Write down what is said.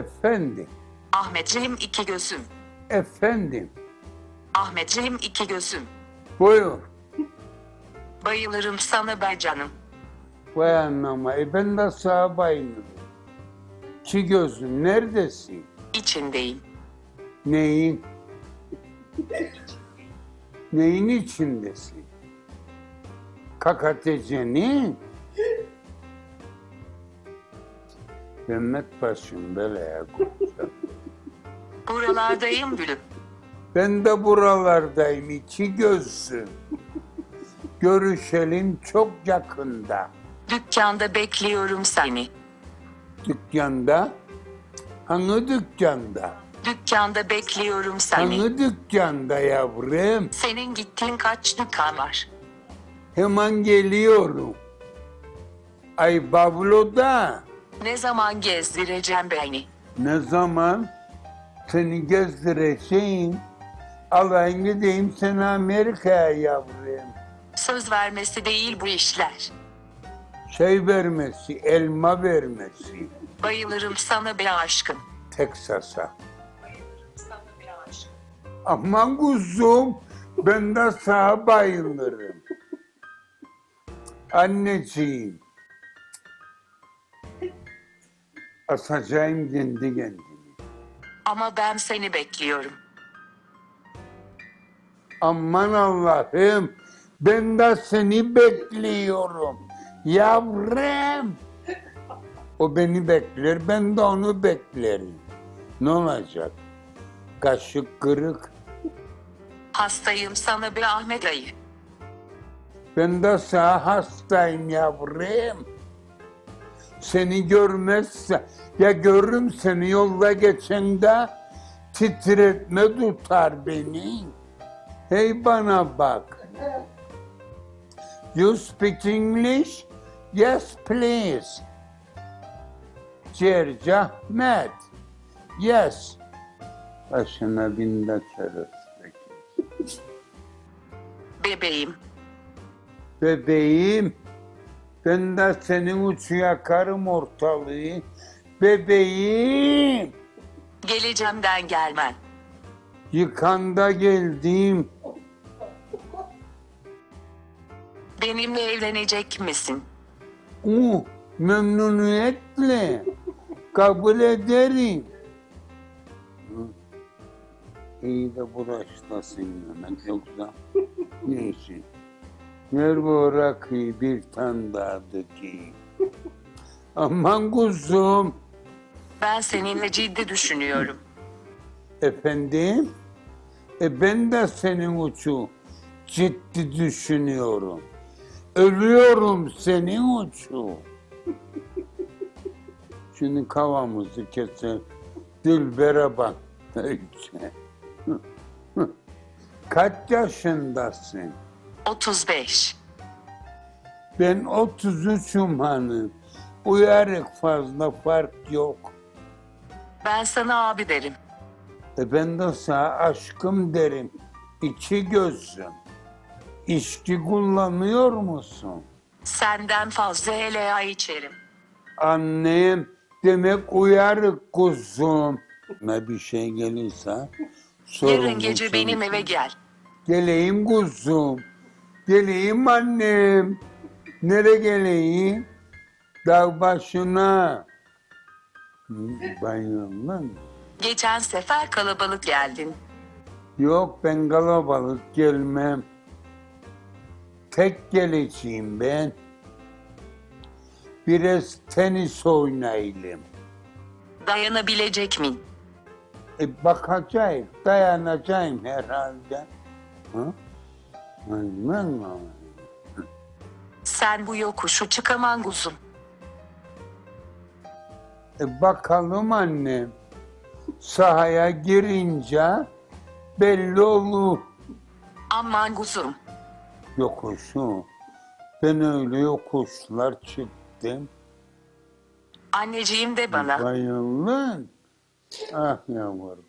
Efendim, Ahmetciğim iki gözüm. efendim. Ahmetciğim iki gözüm. Buyur. Bayılırım sana be canım. Vay anama, e ben de sağa bayılıyorum. Çi gözüm, neredesin? İçindeyim. Neyin? Neyin içindesin? Kakatecenin? Mehmet başım belaya koyacak. Buralardayım gülüm. Ben de buralardayım iki gözlüm. Görüşelim çok yakında. Dükkanda bekliyorum seni. Dükkanda. Hangi dükkanda? Dükkanda bekliyorum seni. Hangi dükkanda yavrum? Senin gittiğin kaç dükkan var? Hemen geliyorum. Ay Bablo'da. Ne zaman gezdireceğim beni? Ne zaman seni gezdireceğim? Alayım gideyim seni Amerika'ya yavrum. Söz vermesi değil bu işler. Şey vermesi, elma vermesi. Bayılırım sana be aşkım. Teksas'a. Aman kuzum, ben de sana bayılırım. Anneciğim. Asacağım kendi kendimi. Ama ben seni bekliyorum. Aman Allah'ım, ben de seni bekliyorum. Yavrum. O beni bekler, ben de onu beklerim. Ne olacak? Kaşık kırık. Hastayım sana be Ahmet dayı. Ben de sana hastayım yavrum. Seni görmezse, ya görürüm seni yolda geçende titretme tutar beni. Hey bana bak. You speak English? Yes please. Cercahmet. Yes. Başına binde keresteki. Bebeğim. Bebeğim, ben de senin uçu yakarım ortalığı. Bebeğim, Geleceğimden gelmen. yıkanda geldim. Benimle evlenecek misin? Uh, memnuniyetle kabul ederim. İyi de bulaştasın Mehmet yoksa neyse. Ver bu rakıyı bir tane daha dökeyim. Aman kuzum. Ben seninle ciddi düşünüyorum. Efendim? E ben de senin uçu ciddi düşünüyorum. Ölüyorum senin uçu. Şimdi kavamızı keser. Dilber'e bak. Kaç yaşındasın? 35. Ben 33'üm hanım. Uyarık fazla fark yok. Ben sana abi derim. E ben de sana aşkım derim. İki gözüm. İçki kullanıyor musun? Senden fazla helaya içerim. Annem demek uyarık kuzum. Ne bir şey gelirse Yarın gece sorumlusun. benim eve gel. Geleyim kuzum. Geleyim annem. Nere geleyim? Dağ başına. Hı, lan. Geçen sefer kalabalık geldin. Yok ben kalabalık gelmem. Tek geleceğim ben. Biraz tenis oynayalım. Dayanabilecek miyim? E bakacağım, dayanacağım herhalde. Aman aman. Sen bu yokuşu çıkaman kuzum. E bakalım annem. Sahaya girince belli olur Aman kuzum. yokuşu. Ben öyle yokuşlar çıktım. Anneciğim de bana. Bayılın. Ah yavrum.